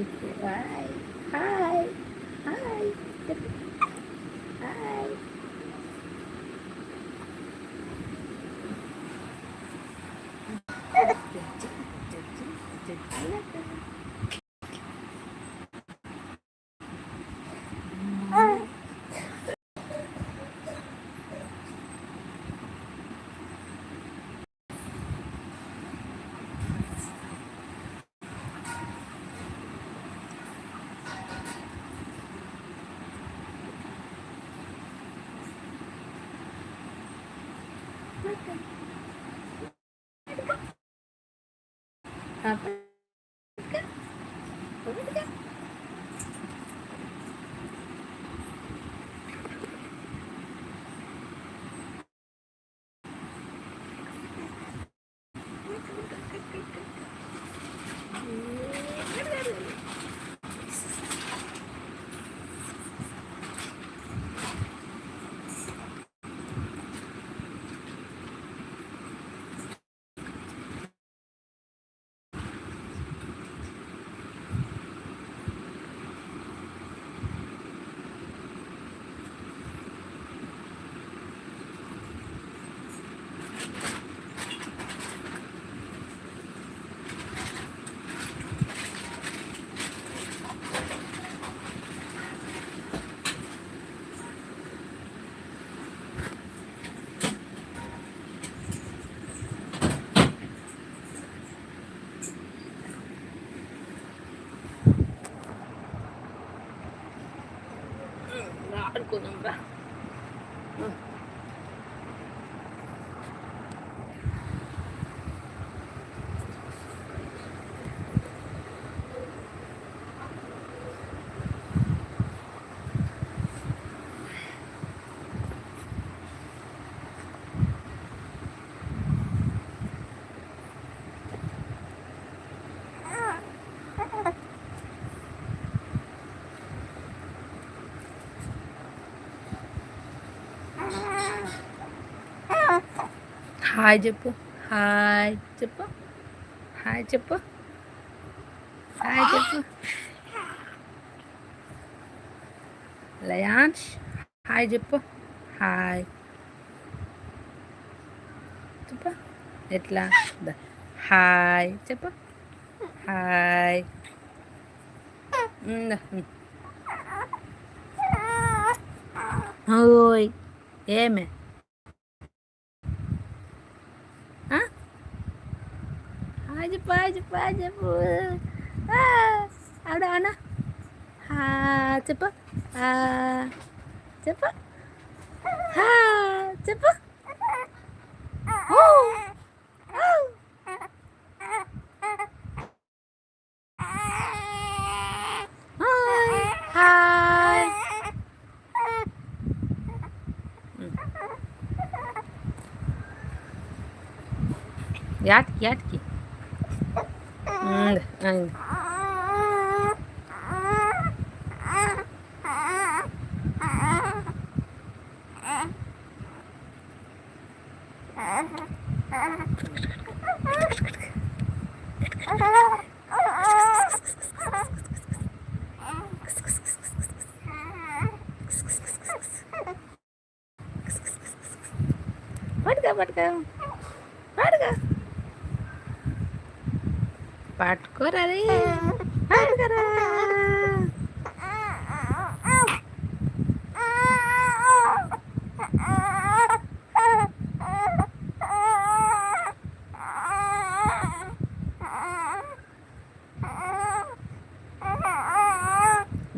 இருக்கு 啊怎么办。హాయ్ చెప్పు. హాయ్ చెప్పు. హాయ్ చెప్పు. హాయ్ చెప్పు. లయాన్ష్ హాయ్ చెప్పు. హాయ్ చెప్పు. ఎట్లా? హాయ్ చెప్పు. హాయ్ ఓయ్ ఏమే? హాయ్ చెప్పు హాయ్ చెప్పు హాయ్ చెప్పు ఆ, ఆడ అన్న హా చెప్పు హా చెప్పు హా చెప్పు ఊ, ఊ. హాయ్ హాయ్ యాటికి యాటికి ఉంది, ఉంది. படுக்க படுக்க படுக்க. పట్టుకోరా పట్టుకోరా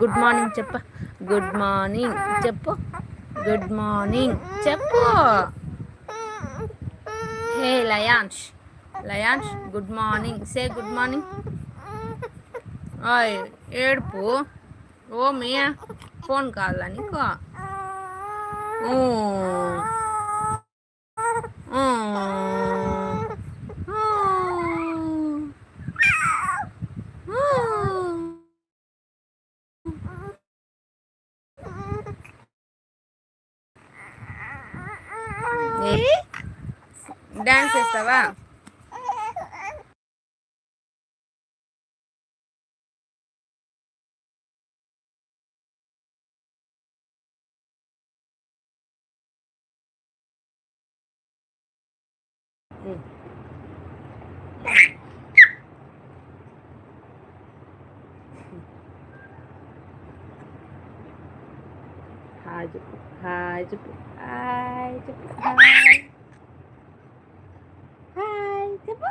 గుడ్ మార్నింగ్ చెప్ప. గుడ్ మార్నింగ్ చెప్పు. గుడ్ మార్నింగ్ చెప్పు. Hey Layansh. Layansh good morning say good morning ఏడుపు. ఓ మియా ఫోన్ కావాలా నీకు. డాన్స్ చేస్తావా? చెప్పు హాయ్ చెప్పు హాయ్ చెప్పు హాయ్ హాయ్ చెప్పు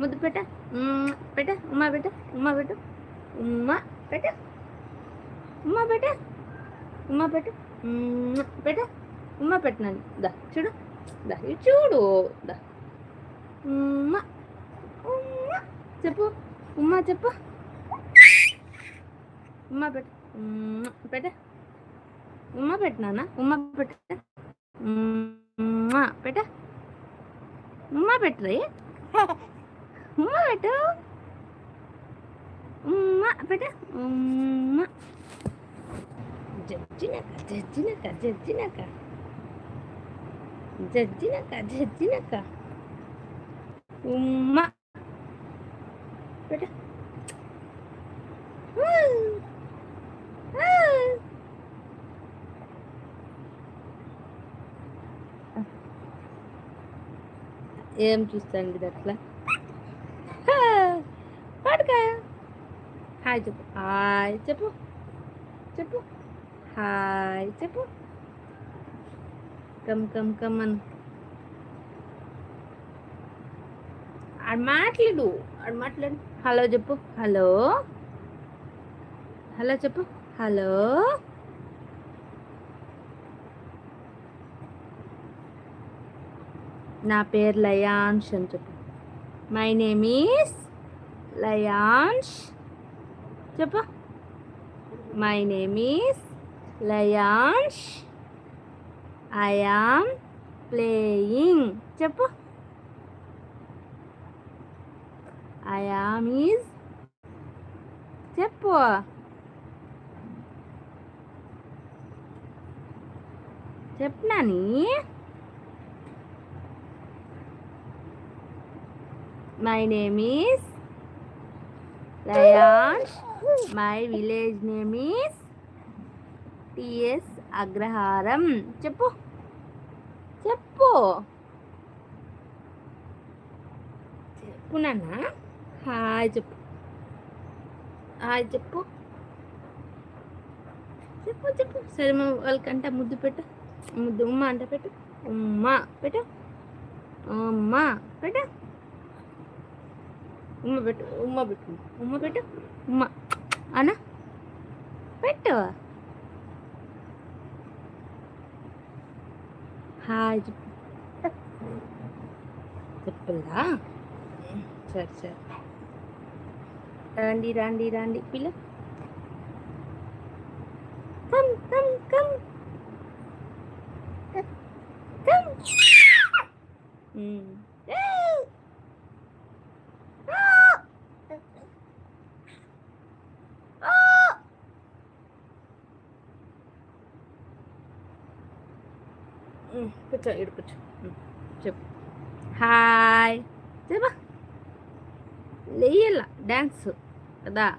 ముద్దు పెట్ట. పెట్ట. ఉమ్మా పెట్ట. ఉమ్మా పెట్ట. ఉమ్మా పెట్ట. ఉమ్మా పెట్ట. ఉమ్మా పెట్ట. పెట్ట. ఉమ్మా పెట్టినాను. దా చూడు. దా చూడు. దా. ఉమ్మ. ఉమ్మ. చెప్పు. ఉమ్మ చెప్పు. ఉమ్మ పెట్ట. ఉమ్మ పెట్ట. ఉమ్మ పెట్టినానా ఉమ్మ పెట్ట. ఉమ్మ పెట్ట. ఉమ్మ పెట్టరే. ఉమ్మ పెట్టు. ఉమ్మ పెట్ట. ఉమ్మ. జడ్జినక జడ్జినక జడ్జినక జడ్జినక జడ్జినక ఉమ్మ ఏం చూస్తాండి అట్లా. హా, హాయ్ చెప్పు. హాయ్ చెప్పు. చెప్పు. హాయ్ చెప్పు. కమ్ కమ్ కమ్ అను. ఆడు మాట్లాడు. ఆడు మాట్లాడు. హలో చెప్పు. హలో. హలో చెప్పు. హలో. నా పేరు లయాన్ష్ అని చెప్పు. మై నేమ్ ఈస్ లయాన్ష్ చెప్పు. My name is Layansh. I am playing. చెప్పు. ఐ ఆమ్ ఈజ్ చెప్పు చెప్పనాని my name is Layansh my village name is T S Agraharam చెప్పు. చెప్పు. చెప్పునన్నా హాయ్ చెప్పు. హాయ్ చెప్పు. చెప్పు చెప్పు. సరే మా వాళ్ళకంట ముద్దు పెట్టు. ముద్దు ఉమ్మ అంట పెట్టు. ఉమ్మ పెట్టు. ఉమ్మ పెట్టు. ఉమ్మ పెట్టు ఉమ్మ పెట్టు. ఉమ్మ పెట్టు ఉమ్మ. అన్న పెట్టు. హాయ్ చెప్పు. చెప్పలా? సరే సరే. Eh, randi randi randi pila Come, eh, come, come. Come. hmm. Ah ah hmm kita hidup tu cep hai dance కదా?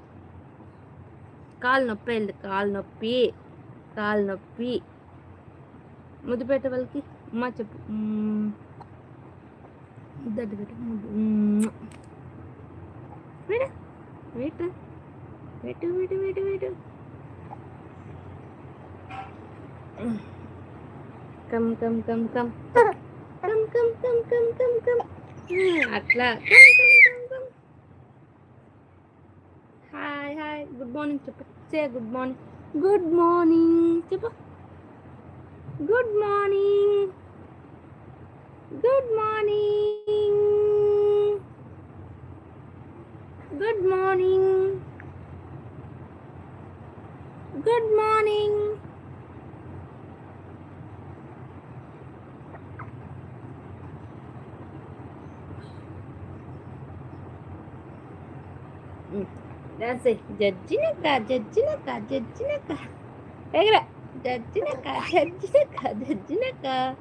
కాలు నొప్పి వెళ్ళి కాలు నొప్పి కాలు నొప్పి ముద్దు పెట్టే వాళ్ళకి అమ్మ చెప్పు. మ్మ్. ముద్దడ్డు పెట్టు ముద్దు. మ్మ్. పెట్టు పెట్టు. పెట్టు పెట్టు పెట్టు come come come come. Come come come come come come. అట్లా. Come come. morning, Say good morning. Good morning, Good morning. Good morning. Good morning. Good morning. らせ、ジャッジなか、ジャッジなか、ジャッジなか。だから、ジャッジなか、ジャッジなか、ジャッジなか。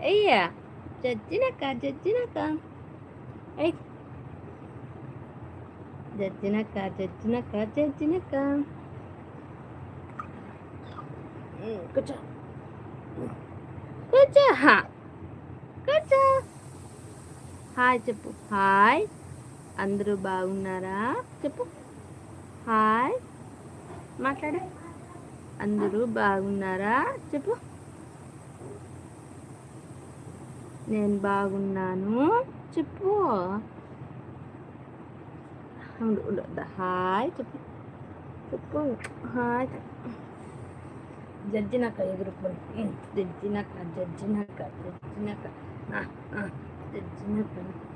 えいや、ジャッジなか、ジャッジなか。えい。ジャッジなか、ジャッジなか、ジャッジなか。うん、こちゃ。こちゃ。こちゃ。はい、ジェップ。はい。అందరూ బాగున్నారా? చెప్పు. హాయ్. మాట్లాడే. అందరూ బాగున్నారా? చెప్పు. నేను బాగున్నాను. చెప్పు. హాయ్ చెప్పు. చెప్పు. హాయ్ జడ్జినక్క ఎదురుపోయి జడ్జినక్క జడ్జినక్క జడ్జినక్క. జడ్జినక్క.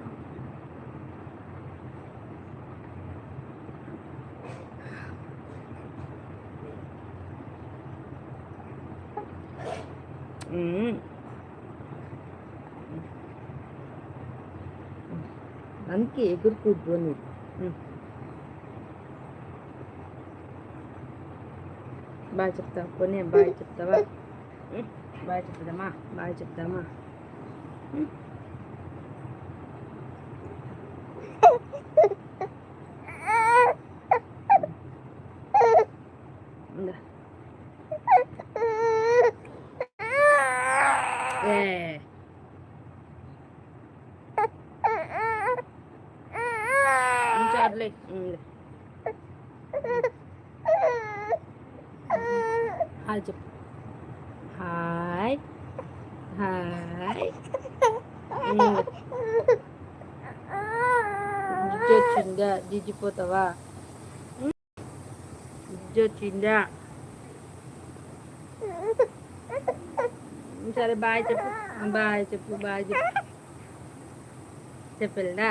అందుకే ఎగురుకూడదు అని బాగా చెప్తావా కొన్ని బాగా చెప్తావా ఉమ్, బాగా చెప్తామా బాగా చెప్తామా ఉమ్. చాలే హాయ్ చెప్పు హాయ్ హాయ్ జిడ్డు వచ్చిందా జిజ్జిపోతావా జిడ్డు వచ్చిందా సరే బాయ్ చెప్పు బాయ్ చెప్పు బాయ్ చెప్పు చెప్పలేదా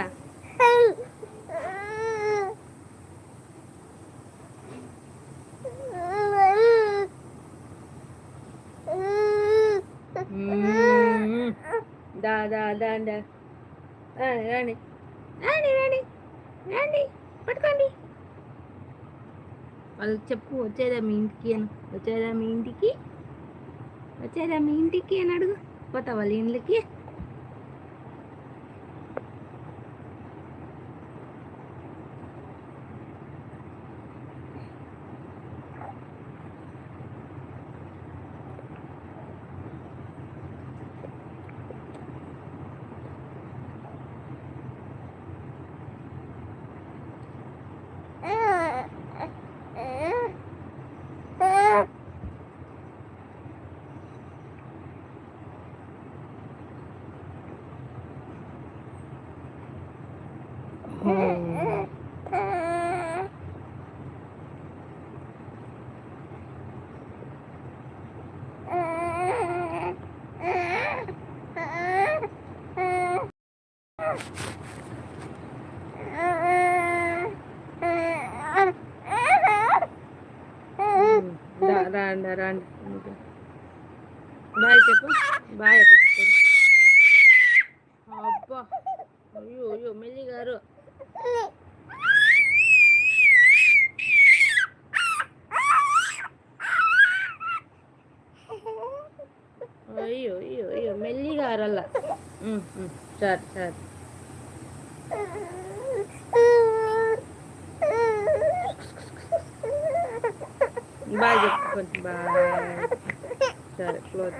దా దా దా రాండి రాండి రాండి పట్టుకోండి. వాళ్ళకి చెప్పు వచ్చేదా మీ ఇంటికి అని. వచ్చేదా మీ ఇంటికి? వచ్చేదా మీ ఇంటికి అని అడుగు. పోతా వాళ్ళ ఇండ్లకి. ಬರಲ್ಲ ಹ್ಮ್ ಹ್ಮ್ ಸರಿ ಸರಿ ಬಾಯ್ ಬಾಯ್ ಸರಿ ಕ್ಲೋಸ್